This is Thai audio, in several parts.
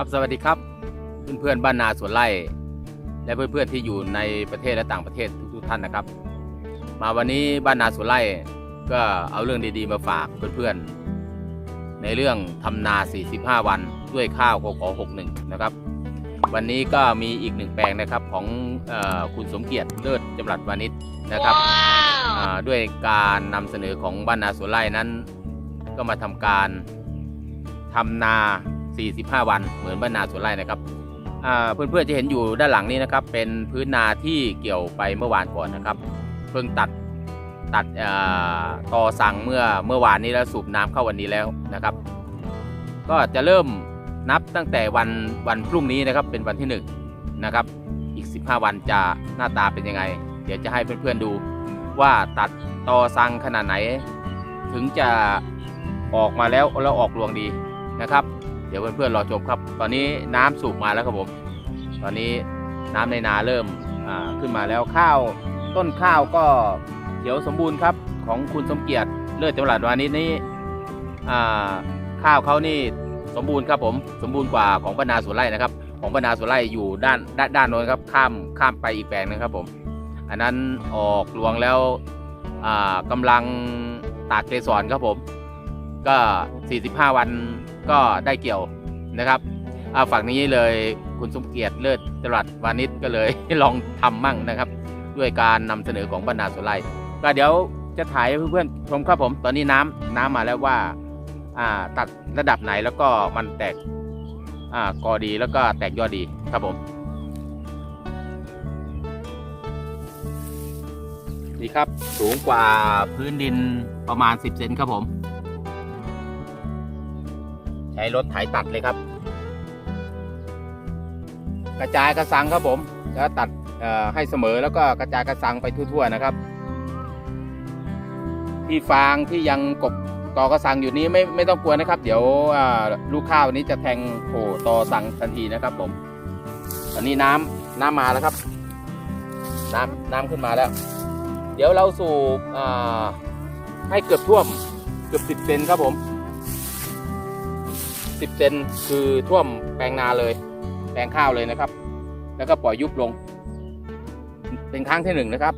ครับสวัสดีครับ เพื่อนๆบ้านนาสวนไร่ และเพื่อนๆที่อยู่ในประเทศและต่างประเทศทุกๆท่านนะครับ มาวันนี้บ้านนาสวนไร่ก็เอาเรื่องดีๆมาฝากเพื่อนๆในเรื่องทำนา 45 วันด้วยข้าวกขอ61 นะครับ วันนี้ก็มีอีกหนึ่งแปลงนะครับของเออคุณสมเกียรติเลิศจำรัดวานิชนะครับอ่าด้วยการนำเสนอของบ้านนาสวนไร่นั้น ก็มาทำการทำนา 45 วันเหมือนบ้านนาสวนไร่นะครับเพื่อนๆจะเห็นอยู่ด้านหลังนี้นะครับ เป็นพื้นนาที่เกี่ยวไปเมื่อวานก่อนนะครับ เพิ่งตัดตัดอ่อสั่งเมื่อเมื่อวานนี้แล้วสูบน้ำเข้าวันนี้แล้วนะครับ ก็จะเริ่มนับตั้งแต่วันวันพรุ่งนี้นะครับเป็นวันที่ 1นงนะครับ อีก 15 วันจะหน้าตาเป็นยังไง เดี๋ยวจะให้เพื่อนๆดูว่าตัดต่อสังขนาดไหน ถึงจะออกมาแล้วแล้วออกรวงดีนะครับ เดี๋ยวเพื่อนๆรอชมครับ ตอนนี้น้ำสูบมาแล้วครับผม ตอนนี้น้ำในนาเริ่มขึ้นมาแล้วข้าวต้นข้าวก็เขียวสมบูรณ์ครับของคุณสมเกียรติเลิศจังหวัดวานิชนี้ข้าวเขานี่สมบูรณ์ครับผมสมบูรณ์กว่าของปนาสวนไร่นะครับ ของปนาสวนไร่อยู่ด้านด้านด้านโน้นครับข้ามข้ามไปอีกแปลงหนึงครับผม อันนั้นออกรวงแล้วอ่ากำลังตากเกสรครับผม ก็ 45 วัน ก็ได้เกี่ยวนะครับอ่าฝั่งนี้เลยคุณสมเกียรติเลิศจรัสวานิชก็เลยลองทำมั่งนะครับ ด้วยการนำเสนอของบรรณาสุไลก็เดี๋ยวจะถ่ายให้เพื่อนๆชมครับผมตอนนี้น้ำน้ำมาแล้วว่าตัดระดับไหนแล้วก็มันแตกอกอดีแล้วก็แตกยอดดีครับผมนี่ครับสูงกว่าพื้นดินประมาณ 10 เซนครับผม ช้รถไถตัดเลยครับ กระจายกระสังครับผมแล้วตัดให้เสมอแล้วก็กระจายกระสังไปทั่วๆนะครับ ที่ฟางที่ยังกบตอกระสังอยู่นี้ไม่ไม่ต้องกลัวนะครับ เดี๋ยวลูกข้าวนี้จะแทงโผล่ตอสังทันทีนะครับผมตอนนี้น้ำน้ำมาแล้วครับ น้ำน้ำขึ้นมาแล้ว เดี๋ยวเราสูบให้เกือบท่วมเกือบสิบเซนครับผม สิบเซนคือท่วมแปลงนาเลย แปลงข้าวเลยนะครับ แล้วก็ปล่อยยุบลง เป็นครั้งที่หนึ่งนะครับ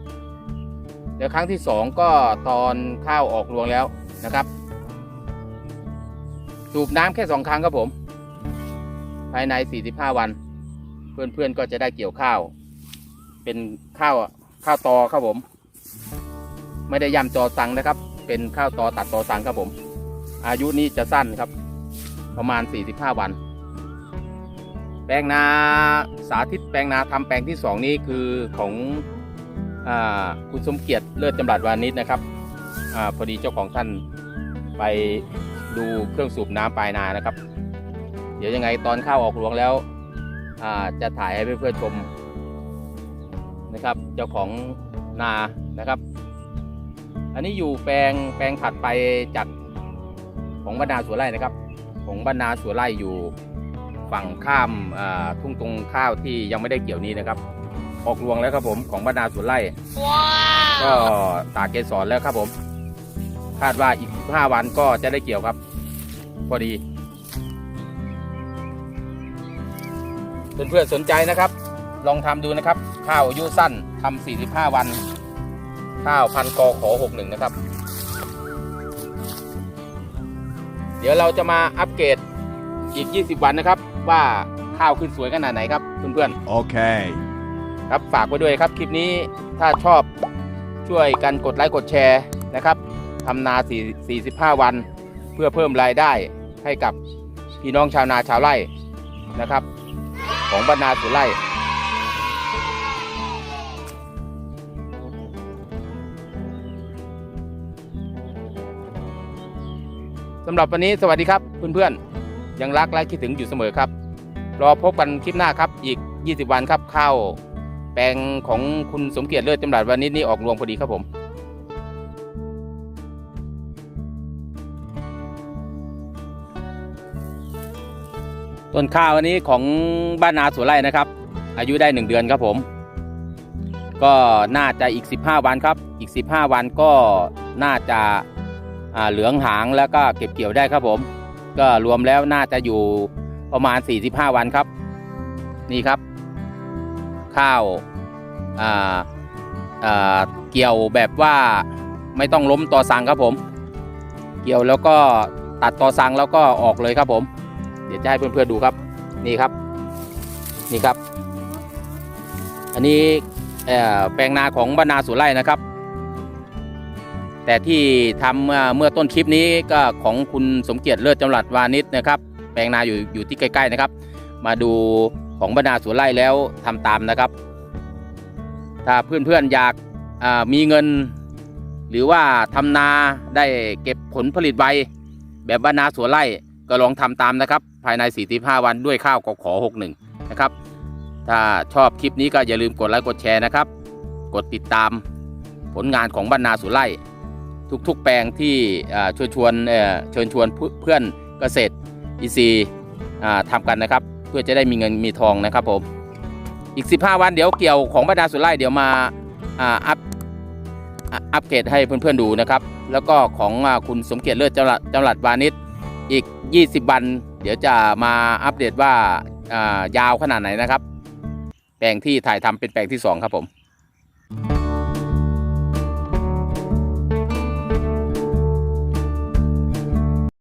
เดี๋ยวครั้งที่สองก็ตอนข้าวออกรวงแล้วนะครับ สูบน้ำแค่สองครั้งครับผม ภายใน 45 วัน เพื่อนๆก็จะได้เกี่ยวข้าว เป็นข้าวข้าวตอครับผม ไม่ได้ย่ำจอสังนะครับ เป็นข้าวตอตัดตอสังครับผม อายุนี้จะสั้นครับ ประมาณ 45 วัน แปลงนาสาธิตแปลงนาทำแปลงที่สองนี้คือของอคุณสมเกียรติเลิศจำรัดวานิชนะครับอพอดีเจ้าของท่านไปดูเครื่องสูบน้ำปลายนานะครับ เดี๋ยวยังไงตอนข้าวออกรวงแล้วจะถ่ายให้เพื่อนๆชมนะครับ เจ้าของนานะครับ อันนี้อยู่แปลงแปลงถัดไปจากของบรรดาสวนไร่นะครับ ของบรรดาสวนไร่อยู่ฝั่งข้ามอ่าทุ่งตรงข้าวที่ยังไม่ได้เกี่ยวนี้นะครับ ออกรวงแล้วครับผมของบรรดาสวนไร่ ก็ตากเกสรแล้วครับผม คาดว่าอีก 15 วันก็จะได้เกี่ยวครับ พอดี เพื่อนๆสนใจนะครับ ลองทำดูนะครับ ข้าวอายุสั้นทำ45 วัน ข้าวพันกอขอ61 นะครับ เดี๋ยวเราจะมาอัปเกรดอีก 20 วันนะครับ ว่าข้าวขึ้นสวยขนาดไหนครับเพื่อนๆ Okay. ครับฝากไว้ด้วยครับคลิปนี้ถ้าชอบช่วยกันกดไลค์กดแชร์นะครับทำนา4 45 วัน เพื่อเพิ่มรายได้ให้กับพี่น้องชาวนาชาวไร่นะครับ ของบรรณาสุไร่ สำหรับวันนี้สวัสดีครับเพื่อนๆยังรักและคิดถึงอยู่เสมอครับ รอพบกันคลิปหน้าครับอีก 20 วันครับเข้า แปลงของคุณสมเกียรติเลิศจำรัดวันนี้นี่ออกรวงพอดีครับผมต้นข้าวอันนี้ของบ้านนาสวนไร่นะครับ อายุได้ 1 เดือนครับผม ก็น่าจะอีก 15 วันครับ อีก 15 วันก็น่าจะ เหลืองหางแล้วก็เก็บเกี่ยวได้ครับผม ก็รวมแล้วน่าจะอยู่ประมาณ 45 วันครับ นี่ครับ ข้าวาาเกี่ยวแบบว่าไม่ต้องล้มต่อสั่งครับผม เกี่ยวแล้วก็ตัดต่อสั่งแล้วก็ออกเลยครับผม เดี๋ยวจะให้เพื่อนๆดูครับ นี่ครับ นี่ครับ อันนี้แปลงนาของบรรณาสุไร่นะครับ แต่ที่ทำเมื่อเมื่อต้นคลิปนี้ก็ของคุณสมเกียรติเลิศจำรัดวานิชนะครับแปลงนาอยู่อยู่ที่ใกล้ๆนะครับ มาดูของบรรณาสุไร่แล้วทำตามนะครับ ถ้าเพื่อนๆอยากามีเงิน หรือว่าทำนาได้เก็บผลผลิตไวแบบบรรณาสวนไร่ก็ลองทำตามนะครับ ภายใน 45 วันด้วยข้าวกขอ61 นะครับ ถ้าชอบคลิปนี้ก็อย่าลืมกดไลค์กดแชร์นะครับ กดติดตามผลงานของบรรณาสุไร่ ทุกๆแปลงที่ชวนชวนเชิญชวนเพื่อนเกษตรอีซีทำกันนะครับ เพื่อจะได้มีเงินมีทองนะครับผมอีก 15 วันเดี๋ยวเกี่ยวของบรรดาสุไร่เดี๋ยวมาอัพอัปเกรดให้เพื่อนๆดูนะครับ แล้วก็ของคุณสมเกียรติเลิศจำรัดจำรัดวานิชอีก 20 วัน เดี๋ยวจะมาอัปเดตว่ายาวขนาดไหนนะครับ แปลงที่ถ่ายทำเป็นแปลงที่ 2 ครับผม